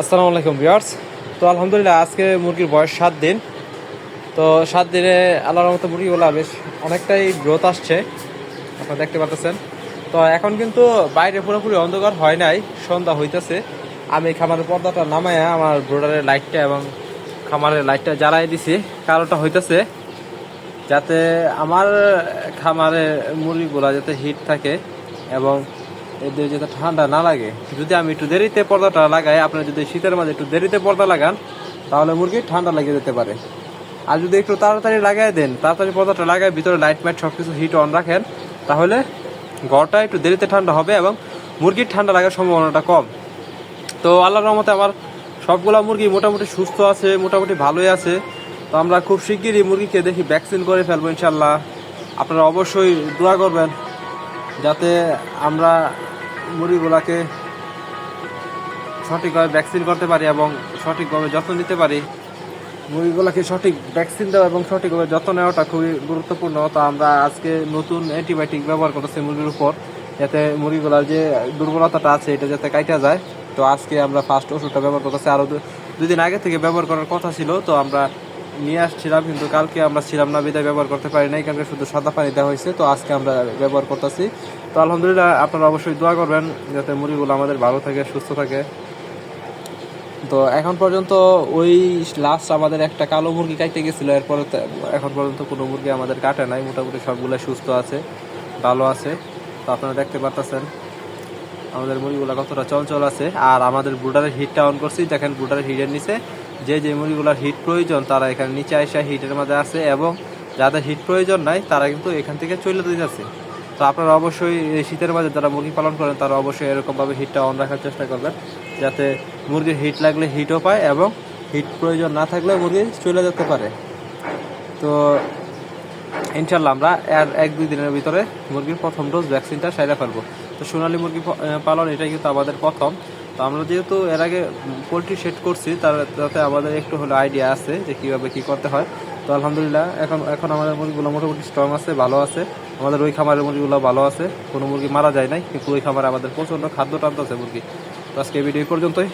আসসালামু আলাইকুম ভিউয়ার্স। তো আলহামদুলিল্লাহ আজকে মুরগির বয়স সাত দিন। তো সাত দিনে আল্লাহর মতো মুরগিগুলো বেশ অনেকটাই গ্রোথ আসছে। আপনারা দেখতে পাচ্ছেন তো এখন কিন্তু বাইরে পুরোপুরি অন্ধকার হয় নাই, সন্ধ্যা হইতেছে। আমি খামারের পর্দাটা নামায়া আমার ব্রোডারের লাইটটা এবং খামারের লাইটটা জ্বালাই দিছি। কারোটা হইতেছে যাতে আমার খামারে মুরগিগুলা যাতে হিট থাকে এবং এদের যাতে ঠান্ডা না লাগে, যদি আমি একটু দেরিতে পর্দাটা লাগাই, আপনারা যদি শীতের মাঝে একটু দেরিতে পর্দা লাগান, তাহলে মুরগি ঠান্ডা লেগে যেতে পারে। আর যদি একটু তাড়াতাড়ি লাগাই দেন, তাড়াতাড়ি পর্দাটা লাগাই, ভিতরে লাইট মাইট সব কিছু হিট অন রাখেন, তাহলে ঘরটা একটু দেরিতে ঠান্ডা হবে এবং মুরগির ঠান্ডা লাগার সম্ভাবনাটা কম। তো আল্লাহর রহমতে আমার সবগুলা মুরগি মোটামুটি সুস্থ আছে, মোটামুটি ভালোই আছে। তো আমরা খুব শিগগিরই মুরগিকে দেখি ভ্যাকসিন করে ফেলব ইনশাল্লাহ আপনারা অবশ্যই দোয়া করবেন, যাতে আমরা মুরগিগুলাকে সঠিকভাবে ভ্যাকসিন করতে পারি এবং সঠিকভাবে যত্ন নিতে পারি। মুরগিগুলোকে সঠিক ভ্যাকসিন দেওয়া এবং সঠিকভাবে যত্ন নেওয়াটা খুবই গুরুত্বপূর্ণ। তো আমরা আজকে নতুন অ্যান্টিবায়োটিক ব্যবহার করতেছি মুরগির উপর, যাতে মুরগিগুলার যে দুর্বলতাটা আছে এটা যাতে কাইটা যায়। তো আজকে আমরা ফার্স্ট ওষুধটা ব্যবহার করতেছি। আরও দুদিন আগে থেকে ব্যবহার করার কথা ছিল। তো আমরা নিয়ে আসছিলাম, কিন্তু কালকে আমরা ছিলাম না, বিদায় ব্যবহার করতে পারি নাই কালকে শুধু সাদা পানি দেওয়া হয়েছে, তো আজকে আমরা ব্যবহার করতেছি। তো আলহামদুলিল্লাহ আপনারা অবশ্যই দোয়া করবেন, যাতে মুরগিগুলো আমাদের ভালো থাকে, সুস্থ থাকে। তো এখন পর্যন্ত ওই লাস্ট আমাদের একটা কালো মুরগি কাটতে গেছিল, এরপরে এখন পর্যন্ত কোনো মুরগি আমাদের কাটে নাই, মোটামুটি সবগুলো সুস্থ আছে, ভালো আছে। তো আপনারা দেখতে পারতেছেন, আমাদের মুরগিগুলো কতটা চঞ্চল আছে, আর আমাদের ব্রুডারের হিটটা অন করছি, দেখেন ব্রুডারের হিটের নিচে যে যে মুরগিগুলোর হিট প্রয়োজন, তারা এখানে নিচে এসে হিটের মধ্যে আছে এবং যাদের হিট প্রয়োজন নাই, তারা কিন্তু এখান থেকে চলে যাচ্ছে তো আপনারা অবশ্যই শীতের মাঝে যারা মুরগি পালন করেন, তারা অবশ্যই এরকমভাবে হিটটা অন রাখার চেষ্টা করবেন, যাতে মুরগির হিট লাগলে হিটও পায় এবং হিট প্রয়োজন না থাকলে মুরগি চলে যেতে পারে। তো ইনশাল্লাহ আমরা আর এক দুই দিনের ভিতরে মুরগির প্রথম ডোজ ভ্যাকসিনটা সাইরা ফেলব। তো সোনালী মুরগি পালন এটাই কিন্তু আমাদের প্রথম। তো আমরা যেহেতু এর আগে পোলট্রি সেট করছি, তার তাতে আমাদের একটু হলো আইডিয়া আছে যে কীভাবে কী করতে হয়। তো আলহামদুলিল্লাহ, এখন এখন আমাদের মুরগিগুলো মোটামুটি স্ট্রং আছে, ভালো আছে। আমাদের ওই খামারের মুরগিগুলো ভালো আছে। কোনো মুরগি মারা যায় নাই, কিন্তু ওই খামারে আমাদের প্রচণ্ড খাদ্য টান্ত আছে মুরগি। তো আজকে ভিডিও পর্যন্তই।